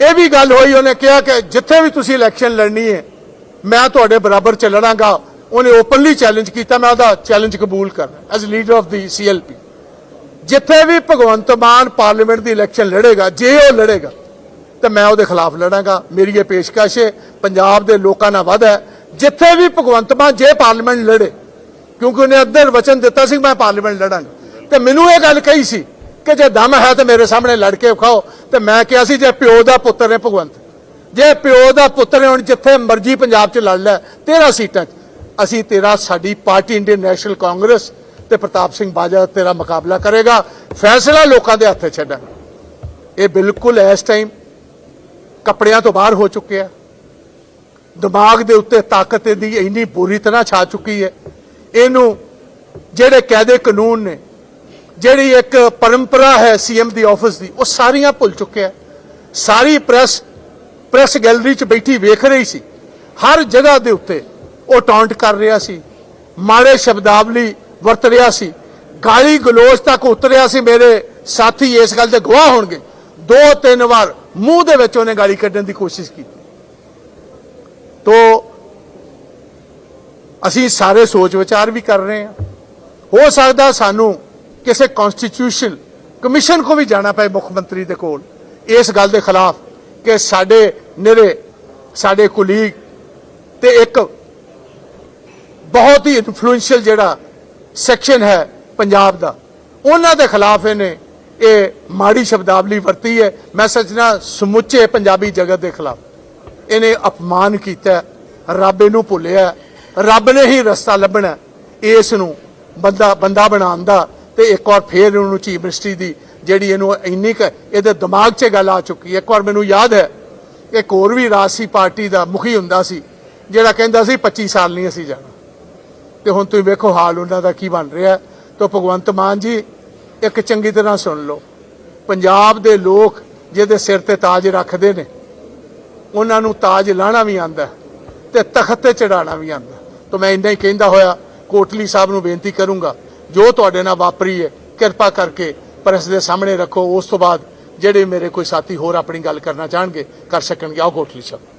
ਇਹ ਵੀ ਗੱਲ ਹੋਈ, ਉਹਨੇ ਕਿਹਾ ਕਿ ਜਿੱਥੇ ਵੀ ਤੁਸੀਂ ਇਲੈਕਸ਼ਨ ਲੜਨੀ ਹੈ, ਮੈਂ ਤੁਹਾਡੇ ਬਰਾਬਰ ਚ ਲੜਾਂਗਾ ਉਹਨੇ ਓਪਨਲੀ ਚੈਲੰਜ ਕੀਤਾ, ਮੈਂ ਉਹਦਾ ਚੈਲੰਜ ਕਬੂਲ ਕਰਨਾ as leader of the CLP ਜਿੱਥੇ ਵੀ ਭਗਵੰਤ ਮਾਨ ਪਾਰਲੀਮੈਂਟ ਦੀ ਇਲੈਕਸ਼ਨ ਲੜੇਗਾ, ਜੇ ਉਹ ਲੜੇਗਾ, ਤਾਂ ਮੈਂ ਉਹਦੇ ਖਿਲਾਫ ਲੜਾਂਗਾ। ਮੇਰੀ ਇਹ ਪੇਸ਼ਕਸ਼ ਹੈ, ਪੰਜਾਬ ਦੇ ਲੋਕਾਂ ਨਾਲ ਵਾਅਦਾ ਹੈ। ਜਿੱਥੇ ਵੀ ਭਗਵੰਤ ਮਾਨ ਜੇ ਪਾਰਲੀਮੈਂਟ ਲੜੇ, ਕਿਉਂਕਿ ਉਹਨੇ ਅੱਧਰ ਵਚਨ ਦਿੱਤਾ ਸੀ, ਮੈਂ ਪਾਰਲੀਮੈਂਟ ਲੜਾਂਗਾ। ਤੇ ਮੈਨੂੰ ਇਹ ਗੱਲ ਕਹੀ ਸੀ ਕਿ ਜੇ ਦਮ ਹੈ ਤੇ ਮੇਰੇ ਸਾਹਮਣੇ ਲੜ ਕੇ ਵਿਖਾਓ, ਤੇ ਮੈਂ ਕਿਹਾ ਸੀ ਜੇ ਪਿਓ ਦਾ ਪੁੱਤਰ ਨੇ ਭਗਵੰਤ। ਜੇ ਪਿਓ ਦਾ ਪੁੱਤਰ ਨੇ ਹੁਣ ਜਿੱਥੇ ਮਰਜ਼ੀ ਪੰਜਾਬ 'ਚ ਲੜ ਲੈ 13 ਸੀਟਾਂ 'ਚ। ਅਸੀਂ ਤੇਰਾ, ਸਾਡੀ ਪਾਰਟੀ ਇੰਡੀਅਨ ਨੈਸ਼ਨਲ ਕਾਂਗਰਸ ਤੇ ਪ੍ਰਤਾਪ ਸਿੰਘ ਬਾਜਵਾ ਤੇਰਾ ਮੁਕਾਬਲਾ ਕਰੇਗਾ। ਫੈਸਲਾ ਲੋਕਾਂ ਦੇ ਹੱਥੇ ਛੱਡਾਂਗੇ। ਇਹ ਬਿਲਕੁਲ ਇਸ ਟਾਈਮ ਕੱਪੜਿਆਂ ਤੋਂ ਬਾਹਰ ਹੋ ਚੁੱਕਿਆ। ਦਿਮਾਗ ਦੇ ਉੱਤੇ ਤਾਕਤ ਦੀ ਇੰਨੀ ਬੁਰੀ ਤਰ੍ਹਾਂ ਛਾ ਚੁੱਕੀ ਹੈ। ਇਹਨੂੰ ਜਿਹੜੇ ਕਾਇਦੇ ਕਾਨੂੰਨ ਨੇ ਜਿਹੜੀ ਇੱਕ ਪਰੰਪਰਾ ਹੈ ਸੀਐਮ ਦੀ ਆਫਿਸ ਦੀ, ਉਹ ਸਾਰੀਆਂ ਭੁੱਲ ਚੁੱਕਿਆ ਸਾਰੀ ਪ੍ਰੈਸ ਪ੍ਰੈਸ ਗੈਲਰੀ 'ਚ ਬੈਠੀ ਵੇਖ ਰਹੀ ਸੀ। ਹਰ ਜਗ੍ਹਾ ਦੇ ਉੱਤੇ ਉਹ ਟੌਂਟ ਕਰ ਰਿਹਾ ਸੀ। ਮਾੜੇ ਸ਼ਬਦਾਵਲੀ ਵਰਤ ਰਿਹਾ ਸੀ। ਗਾਲੀ ਗਲੋਚ ਤੱਕ ਉਤਰਿਆ ਸੀ ਮੇਰੇ ਸਾਥੀ, ਇਸ ਗੱਲ ਦੇ ਗਵਾਹ ਹੋਣਗੇ। ਦੋ ਤਿੰਨ ਵਾਰ ਮੂੰਹ ਦੇ ਵਿੱਚ ਉਹਨੇ ਗਾਲੀ ਕੱਢਣ ਦੀ ਕੋਸ਼ਿਸ਼ ਕੀਤੀ। ਤੋ ਅਸੀਂ ਸਾਰੇ ਸੋਚ ਵਿਚਾਰ ਵੀ ਕਰ ਰਹੇ ਹਾਂ। ਹੋ ਸਕਦਾ ਸਾਨੂੰ ਕਿਸੇ ਕਨਸਟੀਟਿਊਸ਼ਨ ਕਮਿਸ਼ਨ ਕੋ ਵੀ ਜਾਣਾ ਪਏ ਮੁੱਖ ਮੰਤਰੀ ਦੇ ਕੋਲ, ਇਸ ਗੱਲ ਦੇ ਖਿਲਾਫ ਕਿ ਸਾਡੇ ਨਿਰੇ ਸਾਡੇ ਕੁਲੀਗ ਤੇ ਇੱਕ ਬਹੁਤ ਹੀ ਇਨਫਲੂਐਂਸ਼ੀਅਲ ਜਿਹੜਾ ਸੈਕਸ਼ਨ ਹੈ ਪੰਜਾਬ ਦਾ, ਉਹਨਾਂ ਦੇ ਖਿਲਾਫ ਇਹਨੇ ਇਹ ਮਾੜੀ ਸ਼ਬਦਾਵਲੀ ਵਰਤੀ ਹੈ। ਮੈਂ ਸੱਚਣਾ ਸਮੁੱਚੇ ਪੰਜਾਬੀ ਜਗਤ ਦੇ ਖਿਲਾਫ ਇਹਨੇ ਅਪਮਾਨ ਕੀਤਾ ਰੱਬ ਇਹਨੂੰ ਭੁੱਲਿਆ ਰੱਬ ਨੇ ਹੀ ਰਸਤਾ ਲੱਭਣਾ ਇਸ ਨੂੰ ਬੰਦਾ ਬੰਦਾ ਬਣਾਉਣ ਦਾ ਤੇ ਇੱਕ ਵਾਰ ਫੇਰ ਉਹਨੂੰ ਚੀਫ ਮਿਨਿਸਟਰੀ ਦੀ ਜਿਹੜੀ ਇਹਨੂੰ ਇੰਨੀ ਕੁ ਇਹਦੇ ਦਿਮਾਗ 'ਚ ਗੱਲ ਆ ਚੁੱਕੀ ਹੈ। ਇੱਕ ਵਾਰ ਮੈਨੂੰ ਯਾਦ ਹੈ, ਇੱਕ ਹੋਰ ਵੀ ਰਾਜਸੀ ਪਾਰਟੀ ਦਾ ਮੁਖੀ ਹੁੰਦਾ ਸੀ, ਜਿਹੜਾ ਕਹਿੰਦਾ ਸੀ 25 ਸਾਲ ਨਹੀਂ ਅਸੀਂ ਜਾਣਾ। ਤੇ ਹੁਣ ਤੁਸੀਂ ਵੇਖੋ ਹਾਲ ਉਹਨਾਂ ਦਾ ਕੀ ਬਣ ਰਿਹਾ। ਤਾਂ ਭਗਵੰਤ ਮਾਨ ਜੀ, ਇੱਕ ਚੰਗੀ ਤਰ੍ਹਾਂ ਸੁਣ ਲਓ। ਪੰਜਾਬ ਦੇ ਲੋਕ ਜਿਹਦੇ ਸਿਰ ਤੇ ਤਾਜ ਰੱਖਦੇ ਨੇ, ਉਹਨਾਂ ਨੂੰ ਤਾਜ ਲਾਣਾ ਵੀ ਆਂਦਾ ਤੇ ਤਖਤ ਤੇ ਚੜਾਉਣਾ ਵੀ ਆਂਦਾ ਤਾਂ ਮੈਂ ਇੰਨਾ ਹੀ ਕਹਿੰਦਾ ਹੋਇਆ, ਕੋਟਲੀ ਸਾਹਿਬ ਨੂੰ ਬੇਨਤੀ ਕਰੂੰਗਾ ਜੋ ਤੁਹਾਡੇ ਨਾਲ ਵਾਪਰੀ ਹੈ, ਕਿਰਪਾ ਕਰਕੇ ਪ੍ਰੈਸ ਦੇ ਸਾਹਮਣੇ ਰੱਖੋ। ਉਸ ਤੋਂ ਬਾਅਦ ਜਿਹੜੇ ਮੇਰੇ ਕੋਈ ਸਾਥੀ ਹੋਰ ਆਪਣੀ ਗੱਲ ਕਰਨਾ ਚਾਹਣਗੇ, ਕਰ ਸਕਣਗੇ। ਆਓ ਕੋਟਲੀ ਸਾਹਿਬ।